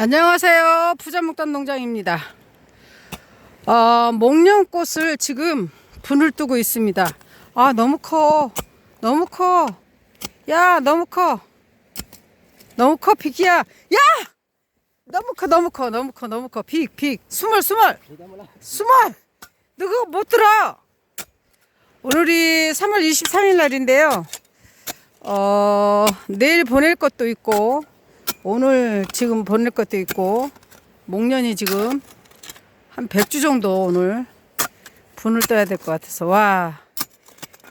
안녕하세요. 부자목단 농장입니다. 어, 목련꽃을 지금 분을 뜨고 있습니다. 아, 너무 커. 너무 커. 야, 너무 커. 너무 커, 빅이야. 야! 너무 커, 너무 커, 너무 커, 너무 커. 빅, 빅. 스멀, 스멀. 스멀! 너 그거 못 들어. 오늘이 3월 23일 날인데요. 어, 내일 보낼 것도 있고, 오늘 지금 보낼 것도 있고 목련이 지금 한 100주 정도 오늘 분을 떠야 될 것 같아서 와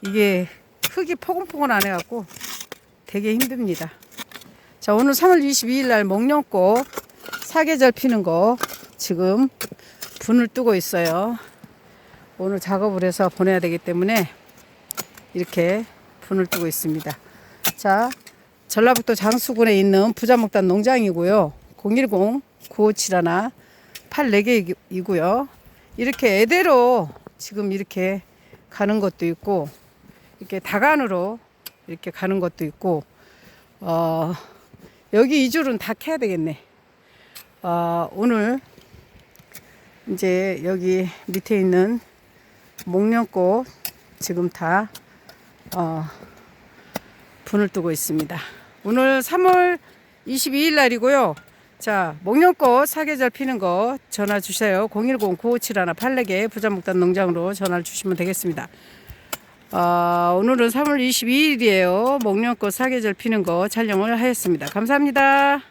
이게 흙이 포근포근 안 해갖고 되게 힘듭니다. 자 오늘 3월 22일 날 목련꽃 사계절 피는 거 지금 분을 뜨고 있어요. 오늘 작업을 해서 보내야 되기 때문에 이렇게 분을 뜨고 있습니다. 자 전라북도 장수군에 있는 부자목단 농장이고요. 010-9571 84개이고요. 이렇게 애대로 지금 이렇게 가는 것도 있고 이렇게 다간으로 이렇게 가는 것도 있고 어, 여기 이 줄은 다 캐야 되겠네. 어, 오늘 이제 여기 밑에 있는 목련꽃 지금 다 어, 분을 뜨고 있습니다. 오늘 3월 22일 날이고요. 자, 목련꽃 사계절 피는 거 전화 주세요. 010-9571-84개 부자목단 농장으로 전화를 주시면 되겠습니다. 어, 오늘은 3월 22일이에요. 목련꽃 사계절 피는 거 촬영을 하였습니다. 감사합니다.